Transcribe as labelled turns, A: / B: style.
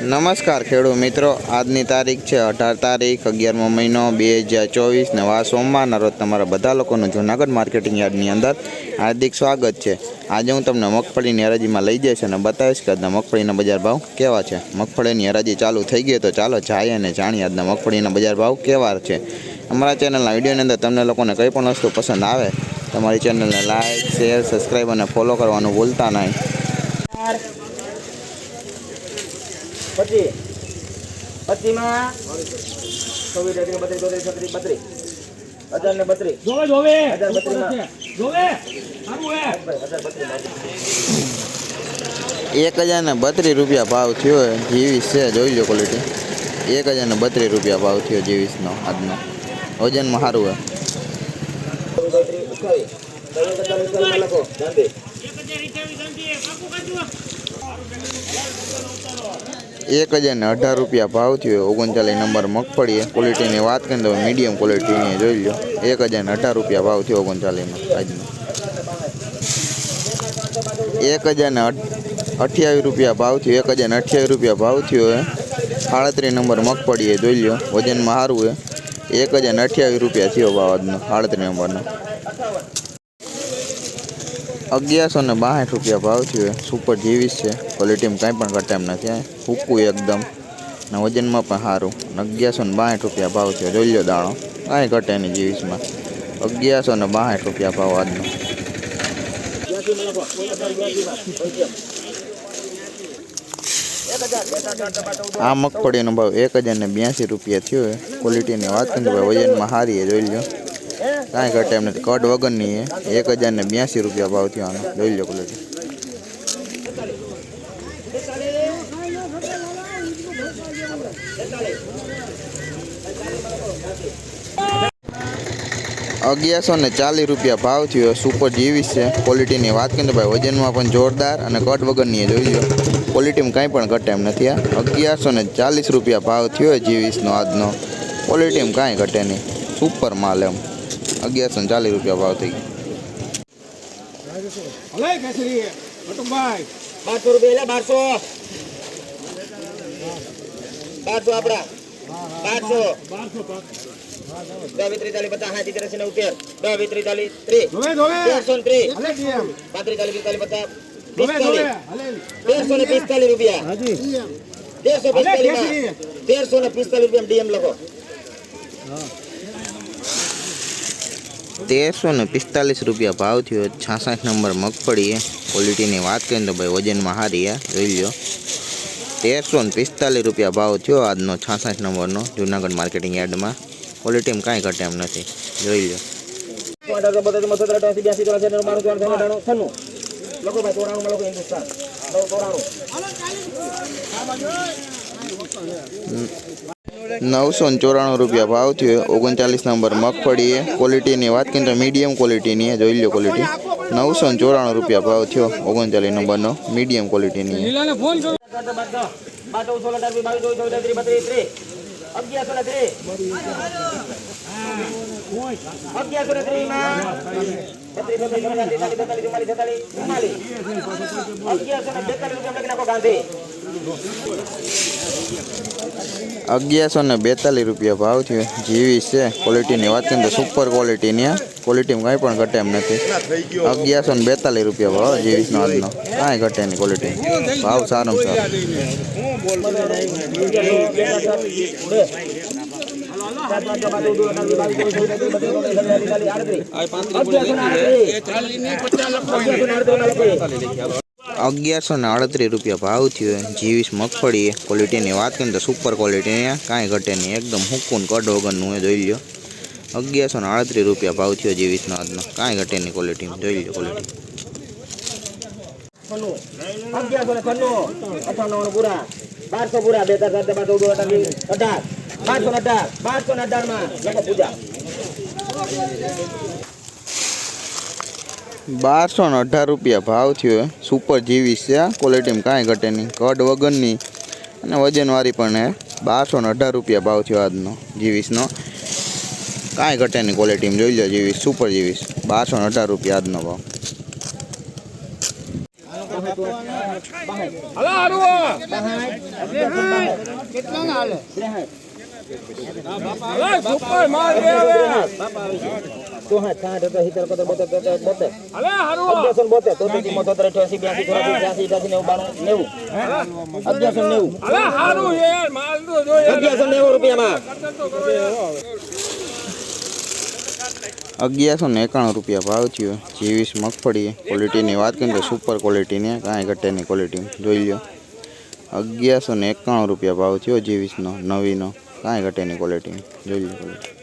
A: નમસ્કાર ખેડૂત મિત્રો, આજની તારીખ છે અઢાર તારીખ, અગિયારમો મહિનો બે હજાર ચોવીસ ને વા સોમવારના રોજ તમારા બધા લોકોનું જૂનાગઢ માર્કેટિંગ યાર્ડની અંદર હાર્દિક સ્વાગત છે. આજે હું તમને મગફળીની હરાજીમાં લઈ જઈશ અને બતાવીશ કે આજના મગફળીના બજાર ભાવ કેવા છે. મગફળીની હરાજી ચાલુ થઈ ગઈ તો ચાલો જાય અને જાણીએ આજના મગફળીના બજાર ભાવ કેવા છે. અમારા ચેનલના વિડીયોની અંદર તમને લોકોને કંઈ પણ વસ્તુ પસંદ આવે, તમારી ચેનલને લાઇક શેર, સબસ્ક્રાઈબ અને ફોલો કરવાનું ભૂલતા નહીં.
B: પછી પછીમાં છવ્વીસ અઢાર બત્રીસ ચોત્રીસ છત્રીસ બત્રીસ હજાર ને બત્રીસ
C: જોવે જોવે
B: હજાર બત્રીસ
C: જોવે
B: હજાર બત્રીસ
A: એક હજાર ને બત્રીસ રૂપિયા ભાવ થયો જીવીસ છે જોઈ લો ક્વોલિટી એક હજાર ને બત્રીસ રૂપિયા ભાવ થયો જીવીસનો આજનો વજનમાં સારું છે
B: લખો ગાંધી
A: એક હજાર ને અઢાર રૂપિયા ભાવ થયો, ઓગણચાલીસ નંબર મગફળી. ક્વોલિટીની વાત કરીને તો મીડિયમ ક્વોલિટીની જોઈ લો એક હજાર ને અઢાર રૂપિયા ભાવ થયો ઓગણચાલીસમાં આજનો. એક હજાર ને અઠ્યાવીસ રૂપિયા ભાવ થયો, એક હજાર ને અઠ્યાવીસ રૂપિયા ભાવ થયો એ સાડત્રીસ નંબર મગફળી જોઈ લો વજનમાં સારું એ એક હજાર ને અઠ્યાવીસ રૂપિયા થયો ભાવ આજનો, સાડત્રીસ નંબરનો. અગિયારસો ને બાસઠ રૂપિયા ભાવ થયો. સુપર જીવીસ છે. ક્વોલિટીમાં કાંઈ પણ ઘટે એમ નથી હૂકું એકદમ. ને વજનમાં પણ સારું. ને અગિયારસો ને બાસઠ રૂપિયા ભાવ થયો. જોઈ લો દાણો. કાંઈ ઘટે નહીં જીવીસમાં. અગિયારસો ને બાસઠ રૂપિયા ભાવ આજનો. આ મગફળીનો ભાવ એક હજાર ને બ્યાસી રૂપિયા થયો. ક્વોલિટીની વાત કરીને ભાઈ વજનમાં સારી જોઈ લો. કાંઈ ઘટે એમ નથી. કટ વગરની એક હજાર ને બ્યાસી રૂપિયા ભાવ થયો આનો. જોઈ લો કુલર અગિયારસો ને ચાલીસ રૂપિયા ભાવ થયો. સુપર જીવીસ છે. ક્વોલિટીની વાત કરીએ તો ભાઈ, વજનમાં પણ જોરદાર અને કટ વગરની જોઈ લો ક્વોલિટીમાં કાંઈ પણ ઘટે એમ નથી આ અગિયારસો ને ચાલીસ રૂપિયા ભાવ થયો જીવીસનો આજનો. ક્વોલિટીમાં કાંઈ ઘટે નહીં. સુપર માલ એમ. અગિયારસો ને ચાલીસ રૂપિયા ભાવ થઈ ગયો.
C: હલે કેસરી કટુંબાઈ
B: બારસો રૂપિયા એટલે બારસો. બારસો આપડા. બારસો.
C: બારસો પાક.
B: દસ વીસ ચાલીસ પચાસ સાઠ ત્રીસ ને ઉપેર દસ વીસ ચાલીસ ત્રીસ.
C: જોવે જોવે
B: તેરસો ને ત્રીસ.
C: હલે ડીએમ
B: પાંત્રીસ ચાલીસ પિસ્તાલીસ પચાસ.
C: જોવે જોવે
B: પિસ્તાલીસ
C: હલે
B: તેરસો ને પિસ્તાલીસ રૂપિયા.
C: હાજી.
B: તેરસો
C: હલે
B: પિસ્તાલીસ
C: કેસરી
B: તેરસો ને પિસ્તાલીસ રૂપિયા ડીએમ લખો.
A: તેરસો ને પિસ્તાલીસ રૂપિયા ભાવ થયો. છાસઠ નંબર મગફળી ક્વોલિટીની વાત કરીએ તો ભાઈ વજનમાં સારી છે જોઈ લો તેરસો ને પિસ્તાલીસ રૂપિયા ભાવ થયો આજનો છાસઠ નંબરનો જૂનાગઢ માર્કેટિંગ યાર્ડમાં. ક્વોલિટીમાં કાંઈ ઘટે એમ નથી. જોઈ લો નવસો ચોરાણું રૂપિયા ભાવ થયો ઓગણચાલીસ નંબર મગફળી ક્વોલિટીની વાત કરીએ તો મીડિયમ ક્વોલિટીની જોઈ લો ક્વોલિટી નવસો ચોરાણું રૂપિયા ભાવ થયો ઓગણચાલીસ નંબરનો મીડિયમ ક્વોલિટીની
B: અગિયારસો અગિયારસો ને બેતાલીસ રૂપિયા
A: ભાવ થયો. જીવી છે. ક્વોલિટીની વાત કરીએ તો સુપર ક્વોલિટીની આ ક્વોલિટીમાં કંઈ પણ ઘટે એમ નથી. અગિયારસો ને બેતાલીસ રૂપિયા ભાવ જીવીસનો આજનો. કાંઈ ઘટે નહીં ક્વોલિટી ભાવ સારો સારો. અગિયારસો ને અડત્રીસ રૂપિયા ભાવ થયો જીવીસ મગફળી ક્વોલિટીની વાત કરીએ તો સુપર ક્વોલિટીની કાંઈ ઘટે નહીં. એકદમ હુકુન કડ વગરનું એ જોઈ લો અગિયારસો ને અડત્રીસ રૂપિયા ભાવ થયો જીવીસનો આજનો. કાંઈ ઘટે નહીં ક્વોલિટીમાં જોઈ લો ક્વોલિટી
B: અગિયારસો ને છન્નું. અઠાણું પૂરા. બારસો પૂરા. બે તાર બાર, ચૌદ, અઢાર. બારસો ને અઢાર બારસો ને અઢારમાં લખો પૂજા
A: બારસો ને અઢાર રૂપિયા ભાવ થયો સુપર જીવીસ છે ક્વોલિટીમાં કાંઈ ઘટે નહીં. કડ વગરની અને વજનવાળી પણ હે. બારસો ને અઢાર રૂપિયા ભાવ થયો આજનો જીવીસનો. કાંઈ ઘટે નહીં ક્વોલિટીમાં જોઈ લો જીવીસ સુપર જીવીસ. બારસો ને અઢાર રૂપિયા આજનો ભાવ.
C: હાલો. હાલો? સુપર માલ લે હવે
B: ચોસઠ સાઠ અઠાસી સિત્તેર એકોતેર બોતેર તોતેર બોતેર
C: હાલો હારું હો.
B: અગિયારસો ને બોતેર તોતેર ચુમ્મોતેર તોતેર અઠ્યાસી બ્યાસી ચોરાસી ત્યાસી અઠ્યાસી નેવું બાણું નેવું અગિયારસો ને નેવું
C: હાલો હારું છે યાર માલ તો જો યાર
B: અગિયારસો ને નેવું રૂપિયામાં
A: અગિયારસો ને એકાણું રૂપિયા ભાવ થયો. જેવીસ મગફળી ક્વોલિટીની વાત કરીએ તો સુપર ક્વોલિટીની કાંઈ ઘટેની ક્વોલિટી જોઈ લો અગિયારસો ને એકાણું રૂપિયા ભાવ થયો, જેવીસનો, નવીનો. કાંઈ ઘટેની ક્વોલિટી જોઈ લો